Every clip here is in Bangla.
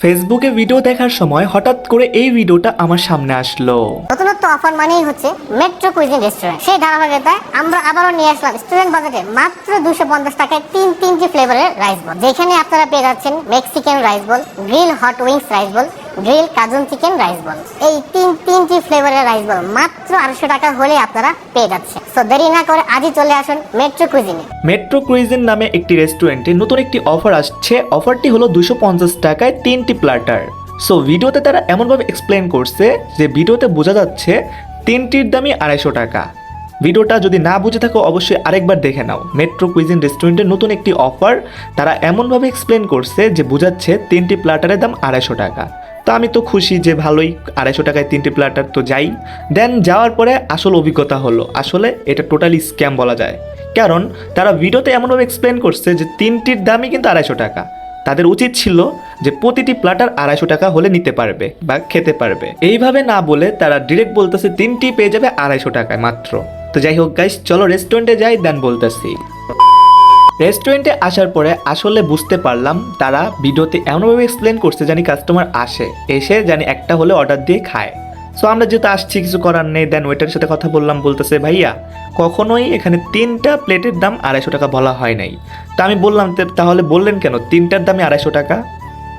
ফেসবুকে ভিডিও দেখার সময় হঠাৎ করে এই ভিডিওটা আমার সামনে আসলো। নতুনত্ব অফার মানেই হচ্ছে মেট্রো কুইজিন রেস্টুরেন্ট। সেই ধারাবাহিকতায় আমরা আবারও নিয়ে আসলাম স্টুডেন্ট বাজেটে মাত্র দুশো পঞ্চাশ টাকায় তিন তিনটি ফ্লেভারের রাইস বল। যেখানে আপনারা পেয়ে যাচ্ছেন Mexican rice ball grill hot wings rice ball grill Cajun chicken rice ball এই তিন, তিনটি ফ্লেভারের রাইস বল মাত্র আড়াইশো টাকা হলে আপনারা পেয়ে যাচ্ছেন। তো দেরি না করে আজই চলে আসুন মেট্রো কুইজিনে মেট্রো ক্রুইজেন নামে একটি রেস্টুরেন্টে নতুন একটি অফার আসছে। অফারটি হলো দুশো পঞ্চাশ টাকায় তিনটি প্লাটার সো ভিডিওতে তারা এমনভাবে এক্সপ্লেন করছে যে ভিডিওতে বোঝা যাচ্ছে তিনটির দামই আড়াইশো টাকা। ভিডিওটা যদি না বুঝে থাকো, অবশ্যই আরেকবার দেখে নাও। মেট্রো কুইজিন রেস্টুরেন্টের নতুন একটি অফার তারা এমনভাবে এক্সপ্লেন করছে যে বোঝাচ্ছে তিনটি প্লাটারের দাম আড়াইশো টাকা। তো আমি তো খুশি যে ভালোই আড়াইশো টাকায় তিনটি প্লাটার তো যাই। দেন যাওয়ার পরে আসল অভিজ্ঞতা হলো, আসলে এটা টোটালি স্ক্যাম বলা যায়। কারণ তারা ভিডিওতে এমনভাবে এক্সপ্লেন করছে যে তিনটির দামই কিন্তু আড়াইশো টাকা। তাদের উচিত ছিল যে প্রতিটি প্লাটার আড়াইশো টাকা হলে নিতে পারবে বা খেতে পারবে। এইভাবে না বলে তারা ডিরেক্ট বলতেছে তিনটি পেয়ে যাবে আড়াইশো টাকায় মাত্র। তো যাই হোক গাইস চলো রেস্টুরেন্টে যাই দেন বলতেছি। রেস্টুরেন্টে আসার পরে আসলে বুঝতে পারলাম তারা ভিডিওতে এমনভাবে এক্সপ্লেন করছে জানি কাস্টমার আসে, এসে জানি একটা হলে অর্ডার দিয়ে খায়। সো আমরা যেহেতু আসছি, কিছু করার নেই দেন ওয়েটারের সাথে কথা বললাম, বলতেছে, ভাইয়া, কখনোই এখানে তিনটা প্লেটের দাম আড়াইশো টাকা বলা হয় নাই। তা আমি বললাম, "তে- তাহলে বললেন কেন? তিনটার দামে আড়াইশো টাকা?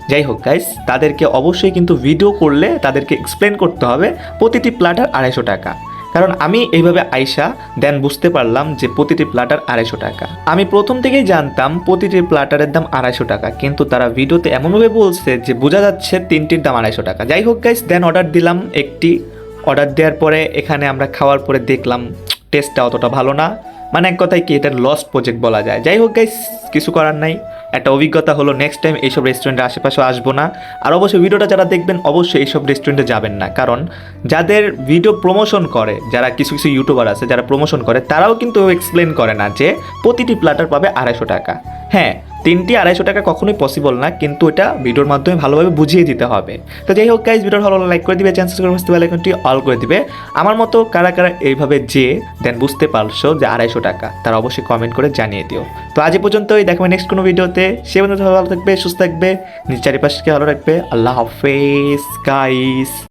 যাই হোক গাইস তাদেরকে অবশ্যই কিন্তু ভিডিও করলে তাদেরকে এক্সপ্লেন করতে হবে, প্রতিটি প্লাটার আড়াইশো টাকা। কারণ আমি এইভাবে আইসা দেন বুঝতে পারলাম যে প্রতিটি প্লাটার আড়াইশো টাকা। আমি প্রথম থেকেই জানতাম প্রতিটি প্লাটারের দাম আড়াইশো টাকা, কিন্তু তারা ভিডিওতে এমনভাবে বলছে যে বোঝা যাচ্ছে তিনটির দাম আড়াইশো টাকা। যাই হোক গাইস দেন অর্ডার দিলাম একটি। অর্ডার দেওয়ার পরে এখানে আমরা খাওয়ার পরে দেখলাম টেস্টটা অতটা ভালো না। মানে এক কথায় কি এটা লস্ট প্রজেক্ট বলা যায়। যাই হোক গাইস কিছু করার নাই। একটা অভিজ্ঞতা হলো নেক্সট টাইম এইসব রেস্টুরেন্টের আশেপাশে আসব না। আর অবশ্যই ভিডিওটা যারা দেখবেন, অবশ্যই এইসব রেস্টুরেন্টে যাবেন না। কারণ যাদের ভিডিও প্রমোশন করে, যারা কিছু কিছু ইউটিউবার আছে, যারা প্রমোশন করে, তারাও কিন্তু এক্সপ্লেন করে না যে প্রতিটি প্লাটার পাবে আড়াইশো টাকা। হ্যাঁ তিনটি আড়াইশো টাকা কখনোই পসিবল না, কিন্তু এটা ভিডিওর মাধ্যমে ভালোভাবে বুঝিয়ে দিতে হবে। তো যাই হোক গাইজ ভিডিওর ভালো লাইক করে দিবে চ্যান্সেস করে বুঝতে বেলাইকনটি অল করে দিবে। আমার মতো কারা কারা এইভাবে যে দেন বুঝতে পারছ যে আড়াইশো টাকা, তারা অবশ্যই কমেন্ট করে জানিয়ে দিও। তো আজ এ পর্যন্তই দেখাবে নেক্সট কোনো ভিডিওতে। সে পর্যন্ত ভালো থাকবে, সুস্থ থাকবে, নিজ চারিপাশকে ভালো রাখবে। আল্লাহ হাফেজ গাইস